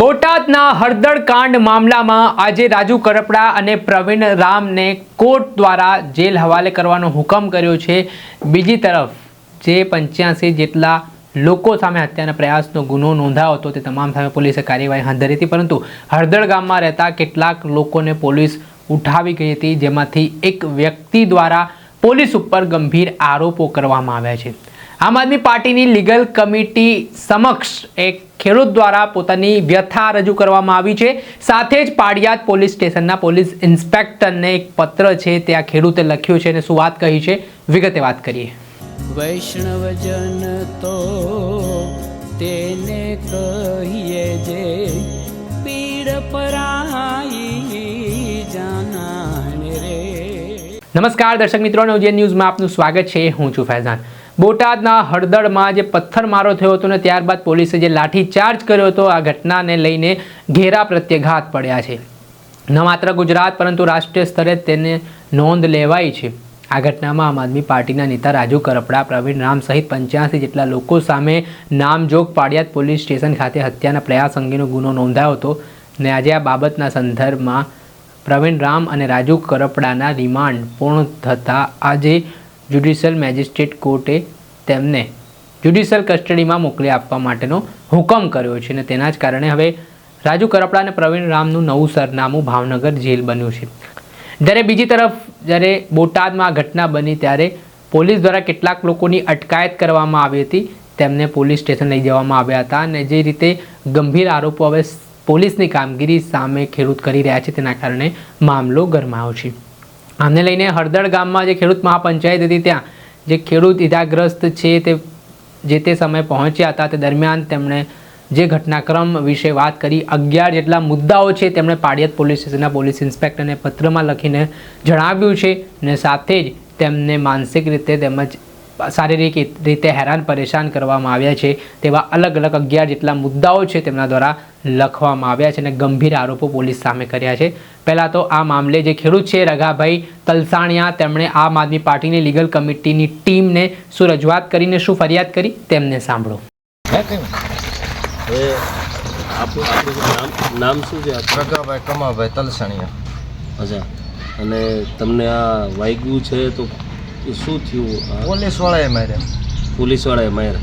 બોટાદના હળદળ કાંડ મામલામાં આજે રાજુ કરપડા અને પ્રવીણ રામને કોર્ટ દ્વારા જેલ હવાલે કરવાનો હુકમ કર્યો છે. બીજી તરફ, જે પંચ્યાસી જેટલા લોકો સામે હત્યાના પ્રયાસનો ગુનો નોંધાયો હતો તે તમામ સામે પોલીસે કાર્યવાહી હાથ ધરી હતી, પરંતુ હળદળ ગામમાં રહેતા કેટલાક લોકોને પોલીસ ઉઠાવી ગઈ હતી, જેમાંથી એક વ્યક્તિ દ્વારા પોલીસ ઉપર ગંભીર આરોપો કરવામાં આવ્યા છે. આમ આદમી પાર્ટીની લીગલ કમિટી સમક્ષ એક ખેડૂત દ્વારા પોતાની વ્યથા રજૂ કરવામાં આવી છે. સાથે જ પાડિયાદ પોલીસ સ્ટેશનના પોલીસ ઇન્સ્પેક્ટરને એક પત્ર છે તે આ ખેડૂતે લખ્યું છે અને શું વાત કહી છે? વિગતે વાત કરીએ. વૈષ્ણવજન તો તેને કહીએ જે પીડ પરાઈ જાનાને રે. નમસ્કાર દર્શક મિત્રો નવજીવન ન્યૂઝમાં આપનું સ્વાગત છે. હું છું ફૈઝાન. બોટાદના હળદળમાં જે પથ્થરમારો થયો હતો ને ત્યારબાદ પોલીસે જે લાઠી ચાર્જ કર્યો હતો, આ ઘટનાને લઈને ઘેરા પ્રત્યાઘાત પડ્યા છે. ન માત્ર ગુજરાત, પરંતુ રાષ્ટ્રીય સ્તરે તેને નોંધ લેવાઈ છે. આ ઘટનામાં આમ આદમી પાર્ટીના નેતા રાજુ કરપડા, પ્રવીણ રામ સહિત પંચ્યાસી જેટલા લોકો સામે નામજોગ પાડિયાદ પોલીસ સ્ટેશન ખાતે હત્યાના પ્રયાસ અંગેનો ગુનો નોંધાયો હતો ને આજે આ બાબતના સંદર્ભમાં પ્રવીણ રામ અને રાજુ કરપડાના રિમાન્ડ પૂર્ણ થતાં આજે જ્યુડિશિયલ મેજિસ્ટ્રેટ કોર્ટે તેમને જ્યુડિશિયલ કસ્ટડીમાં મોકલી આપવા માટેનો હુકમ કર્યો છે અને તેના જ કારણે હવે રાજુ કરપડા અને પ્રવીણ રામનું નવું સરનામું ભાવનગર જેલ બન્યું છે. જ્યારે બીજી તરફ, જ્યારે બોટાદમાં આ ઘટના બની ત્યારે પોલીસ દ્વારા કેટલાક લોકોની અટકાયત કરવામાં આવી હતી. તેમને પોલીસ સ્ટેશન લઈ જવામાં આવ્યા હતા અને જે રીતે ગંભીર આરોપો હવે પોલીસની કામગીરી સામે ખેડૂત કરી રહ્યા છે તેના કારણે મામલો ગરમાયો છે. આને લઈને હળદળ ગામમાં જે ખેડૂત મહાપંચાયત હતી ત્યાં જે ખેડૂત ઇજાગ્રસ્ત છે તે જે તે સમયે પહોંચ્યા હતા તે દરમિયાન તેમણે જે ઘટનાક્રમ વિશે વાત કરી, અગિયાર જેટલા મુદ્દાઓ છે તેમણે પાડિયાદ પોલીસ સ્ટેશનના પોલીસ ઇન્સ્પેક્ટરને પત્રમાં લખીને જણાવ્યું છે અને સાથે જ તેમને માનસિક રીતે તેમજ શારીરિક રીતે હેરાન પરેશાન કરવામાં આવ્યા છે તેવા અલગ અલગ અગિયાર જેટલા મુદ્દાઓ છે તેમના દ્વારા લખવામાં આવ્યા છે અને ગંભીર આરોપો પોલીસ સામે કર્યા છે. પહેલાં તો આ મામલે જે ખેડૂત છે રઘાભાઈ તલસાણિયા તેમણે આમ આદમી પાર્ટીની લીગલ કમિટીની ટીમને શું રજૂઆત કરીને શું ફરિયાદ કરી તેમને સાંભળો. નામ શું છે રઘાભાઈ કમાભાઈ તલસાણિયા. અચ્છા. અને તમને આ વાગ્યું છે તો શું થયું? પોલીસવાળાએ માર્યા. પોલીસવાળાએ માર્યા.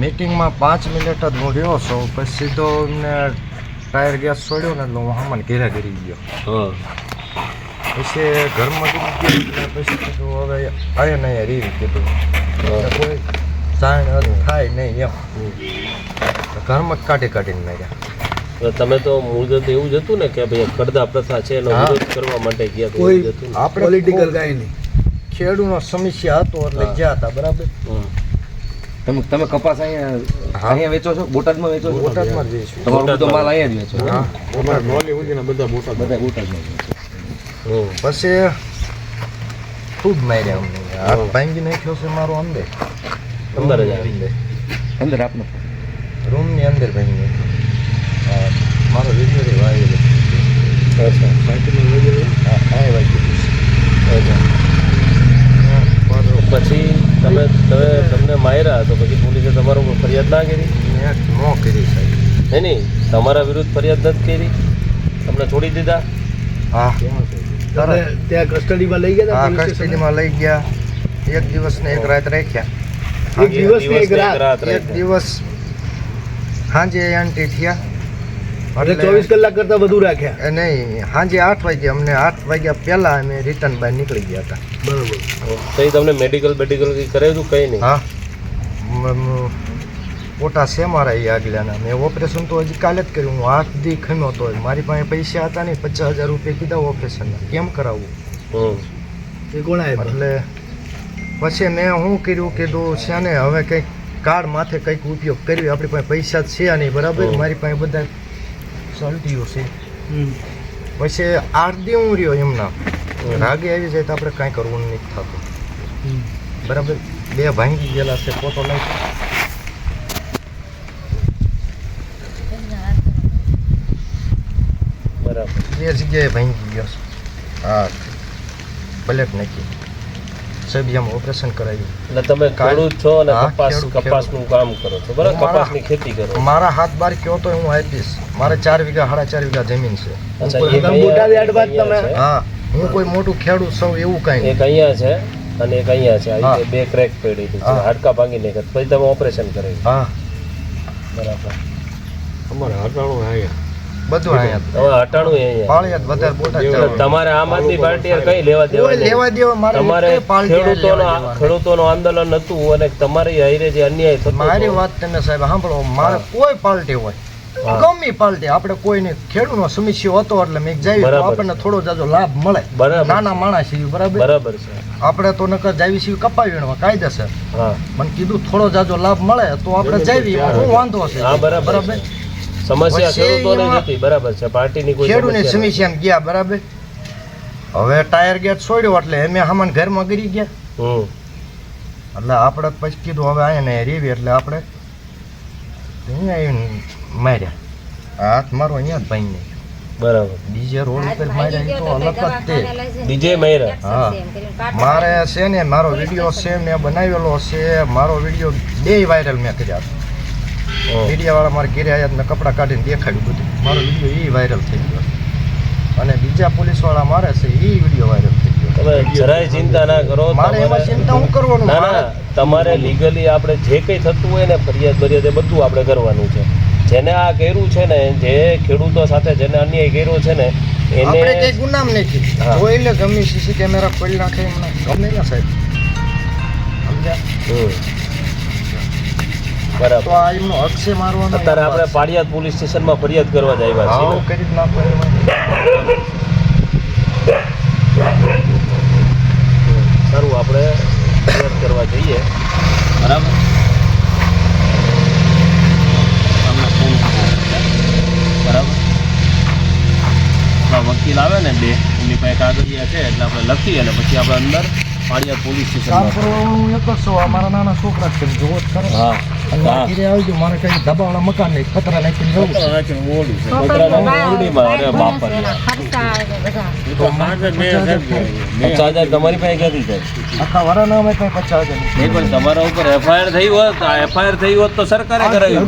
મીટિંગમાં પાંચ મિનિટ જ હું રહ્યો છું પછી સીધો એમને ટાયર ગેસ છોડ્યો ને એટલે હું હામાન ઘેરા ઘેરી ગયો. હા. પછી ઘરમાં પછી કીધું હવે આય ને અહીંયા રીવી કીધું. કોઈ જાણ થાય નહીં એમ. ઘરમાં જ કાઢી કાઢીને માર્યા. તમે તો મૂળ તો એવું જ હતું ને કે ભાઈ કડદા પ્રથા છે એનો વિરોધ કરવા માટે ગયા કોઈ એવું જ હતું ને? આપણે પોલિટિકલ કાંઈ નહીં. ખેડૂનો સમસ્યા હતો એટલે જ્યાં ગયા હતા બરાબર? હમ. તમે તમે કપાસ અહીંયા. અહીંયા વેચો છો? બોટાદમાં વેચો છો? બોટાદમાં જ વેચો. તમારો બધો માલ અહીંયા જ વેચો હા. બધા બોટાદમાં. વેચો. પછી ખૂબ માર્યા અમને. હાથ ભાંગી નાખ્યો છે મારો અંદર. અંદર જ આવી. અંદર. અંદર આપનો. રૂમની અંદર ભાંગી ગયો હા, મારો વીડિયો વાગેલો અચ્છા. હા હા વાગી અચ્છા. પછી તમે તમે તમને માર્યા તો પછી પોલીસે તમારો ફરિયાદ ના કરી? મેં નો કરી સાહેબ. નહીં નહીં. તમારા વિરુદ્ધ ફરિયાદ નથી કરી? તમને છોડી દીધા? હા. ત્યાં કસ્ટડીમાં લઈ ગયા હા? કસ્ટડીમાં લઈ ગયા. એક દિવસ ને એક રાત રાખ્યા. એક દિવસ ને એક રાત? એક દિવસ સાંજે એન્ટ્રી થયા. એટલે ચોવીસ કલાક કરતા વધુ રાખ્યા. એ નહીં સાંજે આઠ વાગે અમને આઠ વાગ્યા પહેલા અમે રિટર્ન બહાર નીકળી ગયા હતા. બરોબર. તો એ તમને મેડિકલ બેડિકલ કંઈ કરાવ્યું કંઈ નહીં. હા. મોટા છે મારા એ આગલાના મેં ઓપરેશન તો હજી કાલે જ કર્યું. હું હાથ દી ખમ્યો તો મારી પાસે પૈસા હતા નહીં પચાસ હજાર રૂપિયા કીધા ઓપરેશનના કેમ કરાવવું? એ કોણ એટલે પછી મેં શું કર્યું કીધું છે ને હવે કંઈક કાર્ડ માથે કંઈક ઉપયોગ કર્યો. આપણી પાસે પૈસા જ છે નહીં બરાબર? મારી પાસે બધા સલ્ટીઓ છે. હમ. પછી આઠ દી હું રહ્યો એમના. રાગે આવી જાય તો આપણે કાંઈ કરવું નથી થતું. હમ. બરાબર? બે ભાંગી ગયેલા છે ફોટો નાખી બરાબર. બે જગ્યાએ ભાંગી ગયો છે. હા. બ્લેક નાખી. સબિયામાં ઓપરેશન કરાવ્યું એટલે તમે ખેડૂત છો અને કપાસ કપાસનું કામ કરો છો બરાબર? કપાસની ખેતી કરો મારા હાથ બાર કયો તો હું આપીશ. મારે ચાર વીઘા સાડા ચાર વીઘા જમીન છે. હા હું કોઈ મોટું ખેડૂત સૌ એવું કાંઈ એક અહીંયા છે અને એક અહીંયા છે. આ બે ક્રેક પડી છે. હાડકા ભાંગી નાખ્યા પછી તમે ઓપરેશન કરાવ્યું. હા. બરાબર. બધું અહીંયા હવે અહીંયા વધારે બોટાદ તમારે આમ આદમી પાર્ટી કઈ લેવા દેવા કોઈ નહીં. લેવા દેવા તમારે કઈ ખેડૂતોનો લેવા દેવા નહીં. ખેડૂતોનું આંદોલન હતું અને તમારી હારે જે અન્યાય થતો મારી વાત તમે સાહેબ સાંભળો. મારે કોઈ પાર્ટી હોય. ગમે પાર્ટી. આપણે કોઈને ખેડૂતનો સમસ્યા હતો એટલે મેં જાય આપણને થોડો જાજો લાભ મળે. નાના માણસ છીએ બરાબર? બરાબર છે. આપણે તો નકર જાવી છીએ કપાવી વીણવા કાયદેસર. હા. મને કીધું થોડો જાજો લાભ મળે તો આપણે જાવી. એમાં વાંધો છે. બરાબર. સમસ્યા ખેડૂતોની નથી બરાબર છે પાર્ટીની કોઈ ખેડૂતની સમસ્યા સમસ્યામાં ગયા બરાબર? હવે ટાયર ગેટ છોડ્યો એટલે એમે હમણાં ઘરમાં ગરી ગયા. એટલે આપણે પછી કીધું હવે અહીંયા ને રેવી એટલે આપણે અહીંયા આવીને માર્યા. હાથ મારો અહીંયા જ ભાઈ બરાબર. બીજે રોડ ઉપર માર્યા તો અલગ જ તે. બીજે માર્યા. હા. મારે છે ને મારો વીડિયો છે મેં બનાવેલો છે મારો વીડિયો બે વાયરલ મેં કર્યા મીડિયા વાળા મારે ઘેરે આવ્યા મેં કપડાં કાઢીને દેખાડ્યું બધું. મારો વીડિયો એ વાયરલ થઈ ગયો. અને બીજા પોલીસવાળા મારે છે એ વીડિયો વાયરલ થઈ ગયો. તમે જરાય ચિંતા ના કરો મારે એમાં ચિંતા હું કરવાનું? ના ના તમારે લીગલી આપણે જે કંઈ થતું હોય ને ફરિયાદ ફરિયાદ એ બધું આપણે કરવાનું છે. જેને આ કર્યું છે ને જે ખેડૂતો સાથે જેને અન્યાય કર્યો છે ને આપણે એને કઈ ગુનામ નથી. જોઈ લે ગમે સીસી કેમેરા ખોલી નાખે એમને ગમે ને સાહેબ. સમજ્યા? હમ. તો બરાબર આ એમનો હક છે મારવાનો અત્યારે આપણે પાડિયાદ પોલીસ સ્ટેશનમાં ફરિયાદ કરવા જ આવ્યા છીએ. કરી જ નાખો સારું આપણે ફરિયાદ કરવા જઈએ. બરાબર. તમને ફોન બરાબર. વકીલ આવે ને બે એમની પાસે કાગળિયા છે એટલે આપણે લખી અને પછી આપણે અંદર પાડિયાદ પોલીસ કામ કરવાનું એક જ છું. આ મારા નાના છોકરા છે. જોવો જ ખરો. હા અને ઘરે આવી ગયો. મારે કઈ દબાવાળા મકાન નહીં. ખતરા નાખીને જવું છે. છોકરાના ઓરડીમાં અરે બાપા. પચાસ હજાર. તમારી પાસે ક્યાંથી આખા વરાના અમે કઈ પચાસ હજાર નહીં. નહીં પણ તમારા ઉપર એફઆઈઆર થઈ હોત એફઆઈઆર થઈ હોત તો સરકારે કરાવી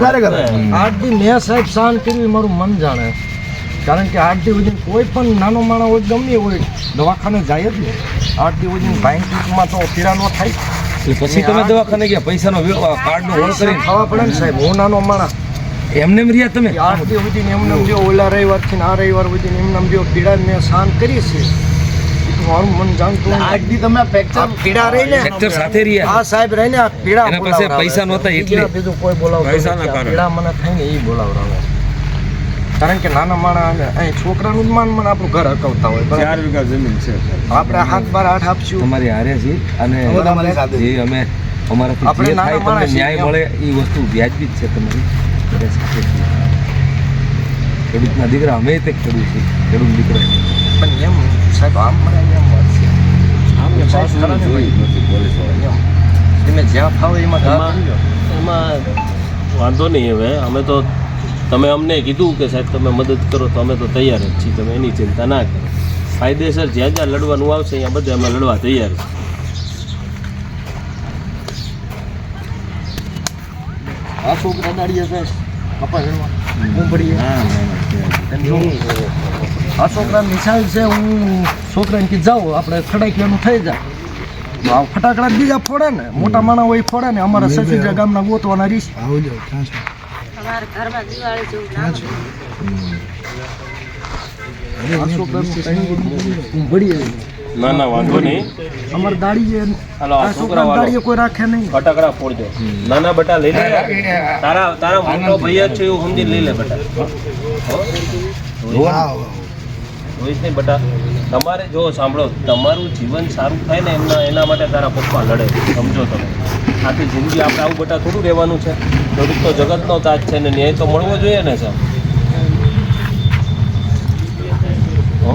આઠ દી મેં સાહેબ શાંત કર્યું મારું મન જાણે. કારણ કે આઠ દી સુધી કોઈ પણ નાનો માણસ હોય ગમે હોય દવાખાને જાય જ નહીં. આઠ દી સુધી બેંકમાં તો પીડા ન થાય. એટલે પછી તમે દવાખાને ગયા પૈસાનો કાર્ડનો હોળ કરીને ખાવા પડે ને સાહેબ હું નાનો માણસ. એમને રહ્યા તમે? આઠ દી સુધી એમને એમ જો ઓલા રવિવારથી ને આ રવિવાર સુધી એમને એમ જો પીડા ને શાંત કરી છે તો મારું મન જાણતું આજથી તમે ફ્રેક્ચર આ પીડા રહી ફ્રેક્ચર સાથે રહ્યા. હા સાહેબ રહીને આ પીડા એના પાસે. પૈસા નહોતા એટલે. બીજા કોઈ બોલાવતું પૈસાના નથી. કારણે. પીડા મને થાય ને એ બોલાવરાવે કારણ કે નાના માણસ અહીં છોકરાનું જ માન મને આપણું ઘર હકવતા હોય ચાર વીઘા જમીન છે આપણે હાથ બાર આઠ આપશું. અમારી હારે છે અને જે અમે અમારાથી આપણે જે થાય તમને ન્યાય મળે એ વસ્તુ વ્યાજબી જ છે તમારી. ખેડૂતના દીકરા અમે તે ખેડૂત છે ખેડૂત દીકરા. પણ એમ સાહેબ આમ મને એમ વાત છે. આમ સાહેબ? નથી પોલીસવાળા એમ. તમે જ્યાં ફાવે એમાં. એમાં વાંધો નહીં હવે. અમે તો તમે અમને કીધું કે સાહેબ તમે મદદ કરો તો અમે તો તૈયાર જ છીએ. તમે એની ચિંતા ના કરો. કાયદેસર જ્યાં જ્યાં લડવાનું આવશે ત્યાં બધે અમે લડવા તૈયાર છીએ આ છોકરા દાડીએ છે. આ છોકરા મિસાલ છે હું છોકરાને કીધું જાઓ આપણે ખડાકીયાનું થઈ જાય. આ ફટાકડા બીજા ફોડે ને મોટા માણા હોય ફોડે ને અમારા સચીજા ગામના ગોતવાના રીસ. આવજો ઘરમાં દિવાળી જેવું ના ના ના વાંધો નહીં. અમારે દાડીએ હાલો, આ છોકરા વાળો. કોઈ રાખે નહીં. ફટાકડા ફોડજો. નાના બટા લઈ લે. તારા તારા મોટો ભાઈ જ છે એવું સમજી લઈ લે બટા. રોહિત નહીં બટા તમારે જો સાંભળો, તમારું જીવન સારું થાય ને એમના, એના માટે તારા પપ્પા લડે, સમજો તમે. આખી જિંદગી આપણે આવું બટા થોડું રહેવાનું છે. થોડુંક તો જગતનો તાજ છે ને ન્યાય તો મળવો જોઈએ ને, સાહેબ? હો?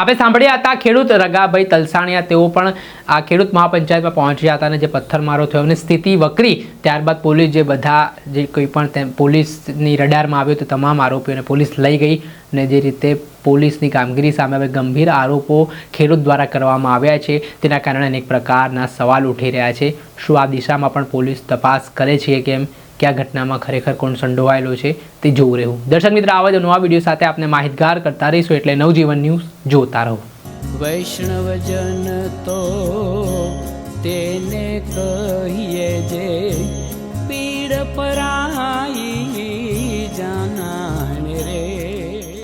આપણે સાંભળ્યા હતા ખેડૂત રગાભાઈ તલસાણિયા. તેઓ પણ આ ખેડૂત મહાપંચાયતમાં પહોંચ્યા હતા અને જે પથ્થરમારો થયો અને સ્થિતિ વકરી, ત્યારબાદ પોલીસ જે બધા જે કોઈ પણ પોલીસની રડારમાં આવ્યો તે તમામ આરોપીઓને પોલીસ લઈ ગઈ અને જે રીતે પોલીસની કામગીરી સામે હવે ગંભીર આરોપો ખેડૂત દ્વારા કરવામાં આવ્યા છે. તેના કારણે અનેક પ્રકારના સવાલ ઉઠી રહ્યા છે. શું આ દિશામાં પણ પોલીસ તપાસ કરે છે કેમ? કે આ ઘટનામાં ખરેખર કોણ સંડોવાયેલો છે તે જોવું રહેવું. દર્શક મિત્ર, આવા જ નવા વીડિયો સાથે આપને માહિતગાર કરતા રહીશું એટલે નવજીવન ન્યૂઝ જોતા રહો. વૈષ્ણવજન તો તેને કહીએ જે પીડ પરાય